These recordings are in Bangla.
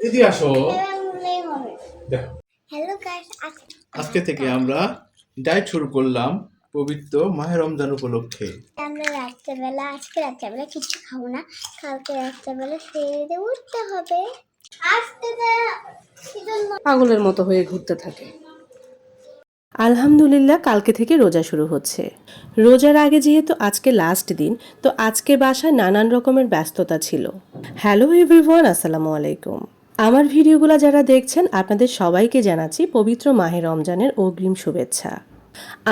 এদিকে আসো। দেখো। আজকে থেকে আমরা ডায়েট শুরু করলাম পবিত্র মাহে রমজান উপলক্ষে। আমরা রাত্রেবেলা আজকে রাত্রেবেলা কিছু খাব না কালকে রাত্রেবেলা দিয়ে উঠতে হবে। পাগলের মতো হয়ে ঘুরতে থাকে। আলহামদুলিল্লাহ কালকে থেকে রোজা শুরু হচ্ছে। রোজার আগে যেহেতু আজকে লাস্ট দিন তো আজকে বাসায় নানান রকমের ব্যস্ততা ছিল। হ্যালো এভরিওয়ান আসসালামু আলাইকুম। আমার ভিডিওগুলো যারা দেখছেন, আপনাদের সবাইকে জানাচ্ছি পবিত্র মাহে রমজানের অগ্রিম শুভেচ্ছা।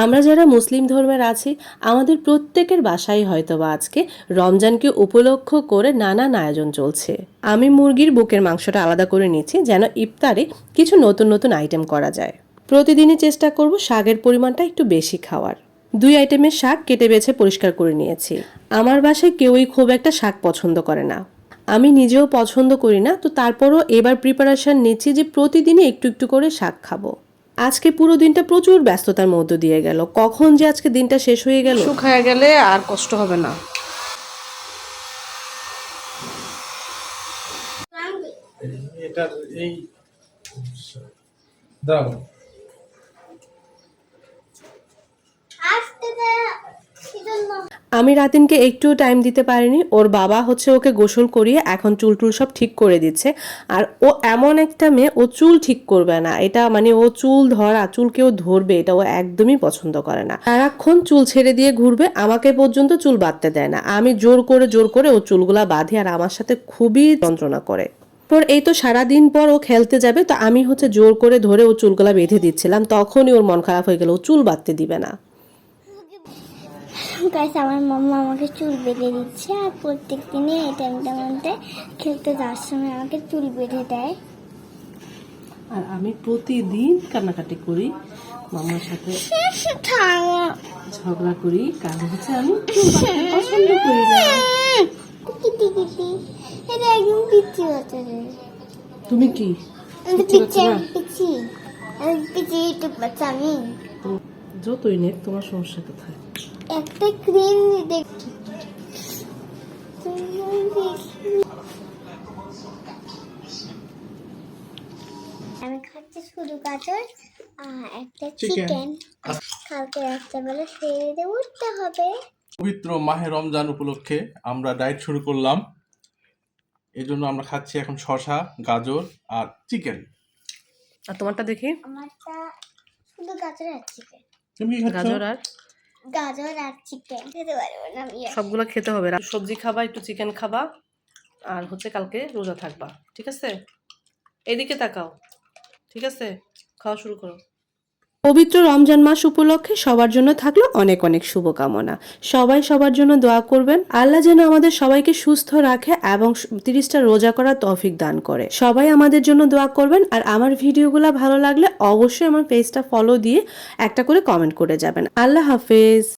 আমরা যারা মুসলিম ধর্মের আছি, আমাদের প্রত্যেকের বাসায় হয়তোবা আজকে রমজানকে উপলক্ষ করে নানান আয়োজন চলছে। আমি মুরগির বুকের মাংসটা আলাদা করে নিচ্ছি যেন ইফতারে কিছু নতুন নতুন আইটেম করা যায়। প্রতিদিনই চেষ্টা করব শাকের পরিমাণটা একটু বেশি খাওয়ার। দুই আইটেমের শাক কেটে বেছে পরিষ্কার করে নিয়েছি। আমার বাসায় কেউই খুব একটা শাক পছন্দ করে না। আমি নিজেও পছন্দ করি না তো তারপরও এবার প্রিপারেশন নিচ্ছি যে প্রতিদিনই একটু একটু করে শাক খাব। আজকে পুরো দিনটা প্রচুর ব্যস্ততার মধ্য দিয়ে গেল। কখন যে আজকে দিনটা শেষ হয়ে গেল? শুকায় গেলে আর কষ্ট হবে না। এটা এই দাও আজকে সেজন্য আমি রাতিনকে একটুও টাইম দিতে পারিনি। ওর বাবা হচ্ছে ওকে গোসল করিয়ে এখন চুল টুল সব ঠিক করে দিচ্ছে। আর ও এমন একটা মেয়ে, ও চুল ঠিক করবে না। এটা মানে ও চুল ধরা, চুল কেউ ধরবে, এটা ও একদমই পছন্দ করে না। সারাক্ষণ চুল ছেড়ে দিয়ে ঘুরবে, আমাকে পর্যন্ত চুল বাঁধতে দেয় না। আমি জোর করে জোর করে ও চুলগুলা বাঁধি আর আমার সাথে খুবই যন্ত্রণা করে। পর এই তো সারাদিন পর ও খেলতে যাবে, তো আমি হচ্ছে জোর করে ধরে ও চুলগুলা বেঁধে দিচ্ছিলাম। তখনই ওর মন খারাপ হয়ে গেল, ও চুল বাঁধতে দিবে না। গাইস আমার মাম্মা আমাকে চুল বেঁধে দিচ্ছে আর প্রত্যেক দিনে এই টাইমটার মধ্যে খেলতে যাওয়ার সময় আমাকে চুল বেঁধে দেয়। আর আমি প্রতিদিন কান্নাকাটি করি মামার সাথে ঝগড়া করি কারণ হচ্ছে আমি পছন্দ করি না। এটা একদম পিচ্ছি হচ্ছে রে। তুমি কি? পিচ্ছি না? আমি যতই নেক তোমার সমস্যা কোথায়? একটা ক্রিম দেখ আমি খাচ্ছি শুধু গাজর একটা চিকেন কালকে রাত্রেবেলা দিয়ে উঠতে হবে। পবিত্র মাহে রমজান উপলক্ষে আমরা ডায়েট শুরু করলাম। এই জন্য আমরা খাচ্ছি এখন শশা গাজর আর চিকেন আর তোমারটা দেখি। আমারটা শুধু গাজর আর চিকেন তুমি কি খাচ্ছ? গাজর আর গাজর আর চিকেন খেতে পারব না আমি সবগুলো খেতে হবে। সবজি খাবা, একটু চিকেন খাবা, আর হচ্ছে কালকে রোজা থাকবা, ঠিক আছে? এদিকে তাকাও, ঠিক আছে? খাওয়া শুরু করো। পবিত্র রমজান মাস উপলক্ষে সবার জন্য থাকল অনেক অনেক শুভকামনা। সবাই সবার জন্য দোয়া করবেন। আল্লাহ যেন আমাদের সবাইকে সুস্থ রাখে এবং তিরিশটা রোজা করার তফিক দান করে। সবাই আমাদের জন্য দোয়া করবেন আর আমার ভিডিওগুলো ভালো লাগলে অবশ্যই আমার পেজটা ফলো দিয়ে একটা করে কমেন্ট করে যাবেন। আল্লাহ হাফেজ।